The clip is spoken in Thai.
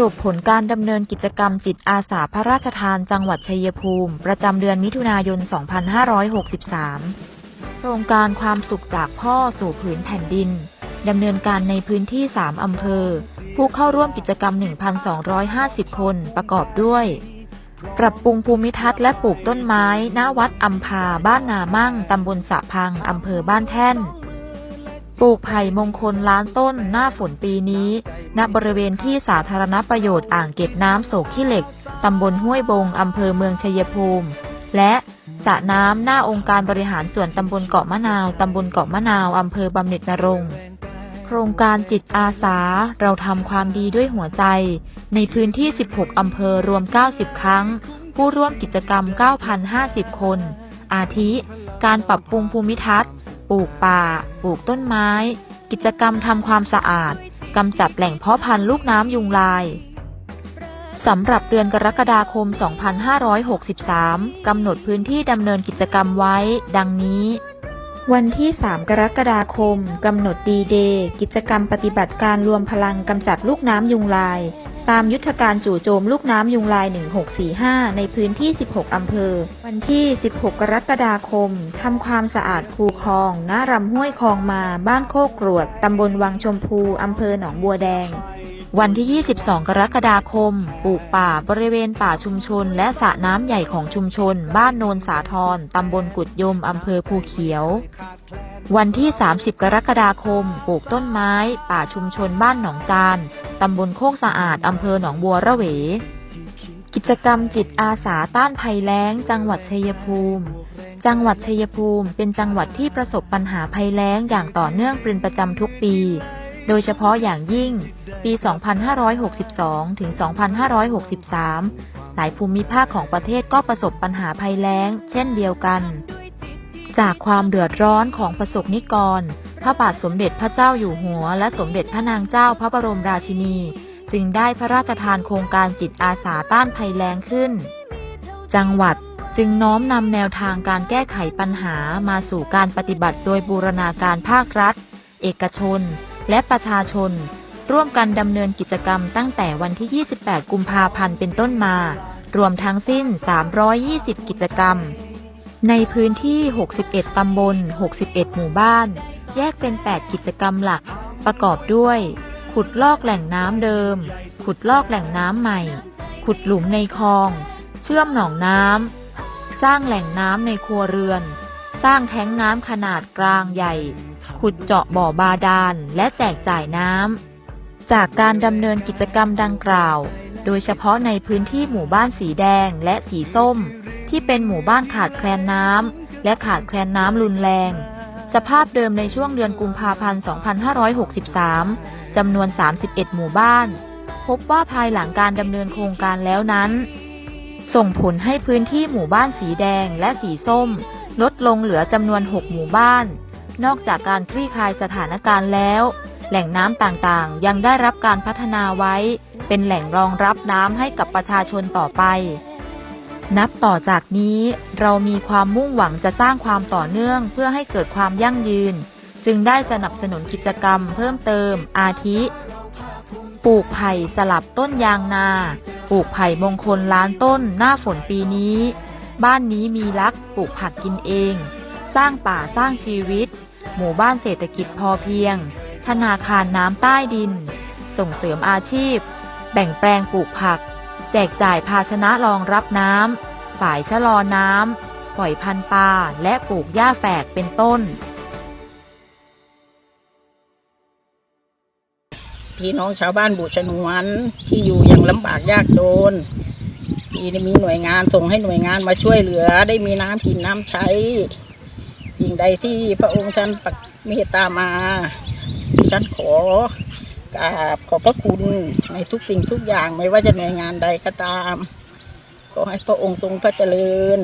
รุปผลการดำเนินกิจกรรมจิตอาสาพระราชทานจังหวัดชัยภูมิ ประจำเดือนมิถุนายน 2563 โครงการความสุขจากพ่อสู่ผืนแผ่นดิน ดำเนินการในพื้นที่ 3 อำเภอ ผู้เข้าร่วมกิจกรรม 1,250 คนประกอบด้วย ปรับปรุงภูมิทัศน์และปลูกต้นไม้ ณ วัดอัมพา บ้านนามั่ง ตำบลสะพัง อำเภอบ้านแท่น ปลูกไผ่มงคลล้านต้นหน้าฝนปีนี้ ณ บริเวณที่สาธารณประโยชน์อ่างเก็บน้ำโศกขี้เหล็ก ตำบลห้วยบง อำเภอเมืองชัยภูมิ และสระน้ำหน้าองค์การบริหารส่วนตำบลเกาะมะนาว ตำบลเกาะมะนาว อำเภอบำเหน็จนรงโครงการจิตอาสา เราทำความดีด้วยหัวใจ ในพื้นที่ 16 อำเภอรวม 90 ครั้ง ผู้ร่วมกิจกรรม 9,050 คน อาทิ การปรับปรุงภูมิทัศน์ ปลูกป่า ปลูกต้นไม้ กิจกรรมทำความสะอาดกำจัดแหล่งเพาะพันธุ์ลูกน้ำยุงลายสำหรับเดือนกรกฎาคม 2563 กำหนดพื้นที่ดำเนินกิจกรรมไว้ ดังนี้ วันที่ 3 กรกฎาคม กำหนดดีเดย์กิจกรรมปฏิบัติการรวมพลังกำจัดลูกน้ำยุงลาย ตามยุทธการจู่โจมลูกน้ำยุงลาย 1645 ในพื้นที่ 16 อำเภอ วันที่ 16 กรกฎาคม ทำความสะอาดคูคลองหน้ารำห้วยคลองมา บ้านโคกกรวด ตำบลวังชมพู อำเภอหนองบัวแดงวันที่ 22 กรกฎาคม ปลูกป่าบริเวณป่าชุมชน และสระน้ำใหญ่ของชุมชน บ้านโนนสาทรตำบลกุดยม อำเภอภูเขียว วันที่ 30 กรกฎาคม ปลูกต้นไม้ ป่าชุมชนบ้านหนองจาน ตำบลโคกสะอาด อำเภอหนองบัวระเว กิจกรรมจิตอาสาต้านภัยแล้ง จังหวัดชัยภูมิ จังหวัดชัยภูมิ เป็นจังหวัดที่ประสบปัญหาภัยแล้งอย่างต่อเนื่องเป็นประจำทุกปี โดยเฉพาะอย่างยิ่ง ปี 2562 ถึง 2563 หลายภูมิภาคของประเทศก็ประสบปัญหาภัยแล้ง เช่นเดียวกัน จากความเดือดร้อนของประสบนิกร พระบาทสมเด็จพระเจ้าอยู่หัว และสมเด็จพระนางเจ้าพระบรมราชินี จึงได้พระราชทานโครงการจิตอาสาต้านภัยแล้งขึ้น จังหวัดจึงน้อมนำแนวทางการแก้ไขปัญหามาสู่การปฏิบัติโดยบูรณาการภาครัฐ เอกชน และประชาชน ร่วมกันดำเนินกิจกรรมตั้งแต่วันที่ 28 กุมภาพันธ์เป็นต้นมา รวมทั้งสิ้น 320 กิจกรรม ในพื้นที่ 61 ตำบล 61 หมู่บ้าน แยกเป็น 8 กิจกรรมหลัก ประกอบด้วย ขุดลอกแหล่งน้ำเดิม ขุดลอกแหล่งน้ำใหม่ ขุดหลุมในคลอง เชื่อมหนองน้ำ สร้างแหล่งน้ำในครัวเรือน สร้างแท้งน้ำขนาดกลางใหญ่ ขุดเจาะบ่อบาดาล และแจกจ่ายน้ำ จากการดำเนินกิจกรรมดังกล่าว โดยเฉพาะในพื้นที่หมู่บ้านสีแดงและสีส้ม ที่เป็นหมู่บ้านขาดแคลนน้ำและขาดแคลนน้ำรุนแรง สภาพเดิมในช่วงเดือนกุมภาพันธ์ 2563 จำนวน 31 หมู่บ้าน พบว่าภายหลังการดำเนินโครงการแล้วนั้น ส่งผลให้พื้นที่หมู่บ้านสีแดงและสีส้ม ลดลงเหลือจำนวน 6 หมู่บ้าน นอกจากการคลี่คลายสถานการณ์แล้ว แหล่งน้ำต่างๆ ยังได้รับการพัฒนาไว้ เป็นแหล่งรองรับน้ำให้กับประชาชนต่อไป นับต่อจากนี้เรามีความมุ่งหวังจะสร้างความต่อเนื่องเพื่อให้เกิดความยั่งยืน จึงได้สนับสนุนกิจกรรมเพิ่มเติม อาทิ ปลูกไผ่สลับต้นยางนา ปลูกไผ่มงคลล้านต้นหน้าฝนปีนี้ บ้านนี้มีรักปลูกผักกินเอง สร้างป่าสร้างชีวิต หมู่บ้านเศรษฐกิจพอเพียง ธนาคารน้ำใต้ดิน ส่งเสริมอาชีพ แบ่งแปลงปลูกผัก แจกจ่ายภาชนะรองรับน้ำฝ่ายชะลอน้ำ ปล่อยพันปลา และปลูกหญ้าแฝกเป็นต้น พี่น้องชาวบ้านบุชนวนที่อยู่อย่างลำบากยากจนที่ได้มีหน่วยงานส่งให้หน่วยงานมาช่วยเหลือ ได้มีน้ำกินน้ำใช้ สิ่งใดที่พระองค์ท่านเมตตามาฉันขอ กราบขอบพระคุณในทุกสิ่งทุกอย่างไม่ว่าจะหน่วยงานใดก็ตาม ขอให้พระองค์ทรงพระเจริญ